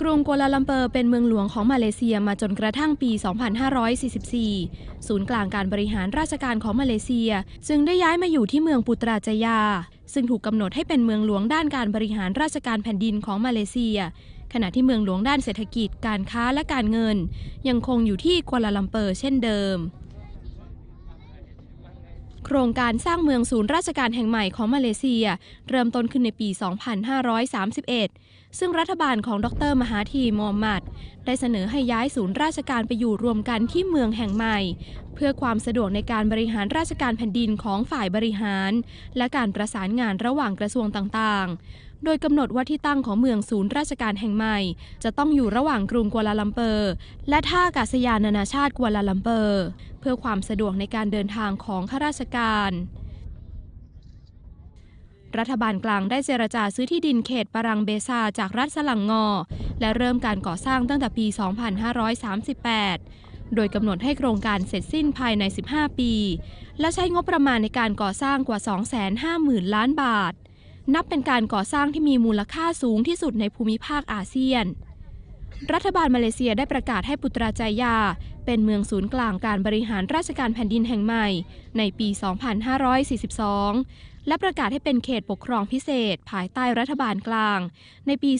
กรุงกัวลาลัมเปอร์เป็นเมืองหลวงของมาเลเซียมาจนกระทั่งปี 2544 ศูนย์กลางการบริหารราชการของมาเลเซีย จึงได้ย้ายมาอยู่ที่เมืองปุตราจายา ซึ่งถูกกำหนดให้เป็นเมืองหลวงด้านการบริหารราชการแผ่นดินของมาเลเซีย ขณะที่เมืองหลวงด้านเศรษฐกิจ การค้าและการเงิน ยังคงอยู่ที่กัวลาลัมเปอร์เช่นเดิม โครงการสร้างเมืองศูนย์ราชการแห่งใหม่ของมาเลเซีย เริ่มต้นขึ้นในปี 2531 ซึ่งรัฐบาลของดรมหาธีมอมมัด ได้เสนอให้ย้ายศูนย์ราชการไปอยู่รวมกันที่เมืองแห่งใหม่ เพื่อความสะดวกในการบริหารราชการแผ่นดินของฝ่ายบริหาร และการประสานงานระหว่างกระทรวงต่างๆ โดยกำหนดว่าที่ตั้งของเมืองศูนย์ราชการแห่งใหม่ จะต้องอยู่ระหว่างกรุงกัวลาลัมเปอร์ และท่าอากาศยานนานาชาติกัวลาลัมเปอร์ เพื่อความสะดวกในการเดินทางของข้าราชการ รัฐบาลกลางได้เจรจาซื้อที่ดินเขตปารังเบซาจากรัฐสลังงอ และเริ่มการก่อสร้างตั้งแต่ปี 2538โดยกำหนดให้โครงการเสร็จสิ้นภายใน 15 ปี และใช้งบประมาณในการก่อสร้างกว่า 250,000 ล้านบาท นับเป็นการก่อสร้างที่มีมูลค่าสูงที่สุดในภูมิภาคอาเซียน รัฐบาลมาเลเซียได้ประกาศให้ปุตราจายา เป็นเมืองศูนย์กลางการบริหารราชการแผ่นดินแห่งใหม่ ในปี 2542 และประกาศให้เป็นเขตปกครองพิเศษ ภายใต้รัฐบาลกลาง ในปี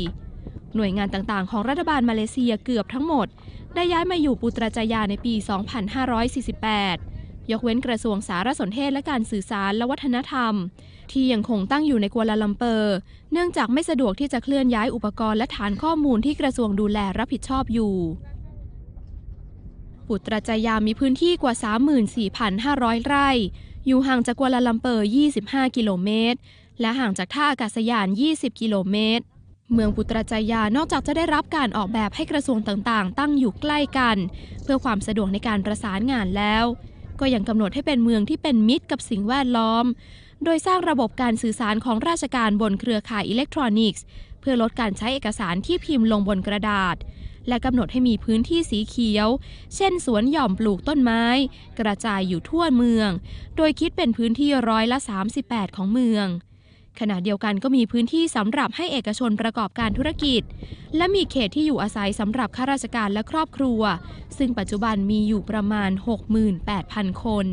2544 หน่วยงานต่างๆ ของรัฐบาลมาเลเซียเกือบทั้งหมด ได้ย้ายมาอยู่ปุตราจายาในปี 2548 ยกเว้นกระทรวงสารสนเทศและการสื่อสารและวัฒนธรรม ที่ยังคงตั้งอยู่ในกัวลาลัมเปอร์ เนื่องจากไม่สะดวกที่จะเคลื่อนย้ายอุปกรณ์และฐานข้อมูลที่กระทรวงดูแลรับผิดชอบอยู่ปุตรจายามีพื้นที่กว่า 34,500 ไร่ อยู่ห่างจากกัวลาลัมเปอร์ 25 กิโลเมตร และห่างจากท่าอากาศยาน 20 กิโลเมตร เมืองปุตรจายานอกจากจะได้รับการออกแบบให้กระทรวงต่างๆ ตั้งอยู่ใกล้กัน เพื่อความสะดวกในการประสานงานแล้ว ก็ยังกำหนดให้เป็นเมืองที่เป็นมิตรกับสิ่งแวดล้อม โดยสร้างระบบการสื่อสารของราชการบนเครือข่ายอิเล็กทรอนิกส์ เพื่อลดการใช้เอกสารที่พิมพ์ลงบนกระดาษ และกำหนดให้มีพื้นที่สีเขียว เช่น สวนหย่อมปลูกต้นไม้ กระจายอยู่ทั่วเมือง โดยคิดเป็นพื้นที่ร้อยละ 38 ของเมือง ขณะเดียวกันก็มีพื้นที่สำหรับให้เอกชนประกอบการธุรกิจ และมีเขตที่อยู่อาศัยสำหรับข้าราชการและครอบครัว ซึ่งปัจจุบันมีอยู่ประมาณ 68,000 คน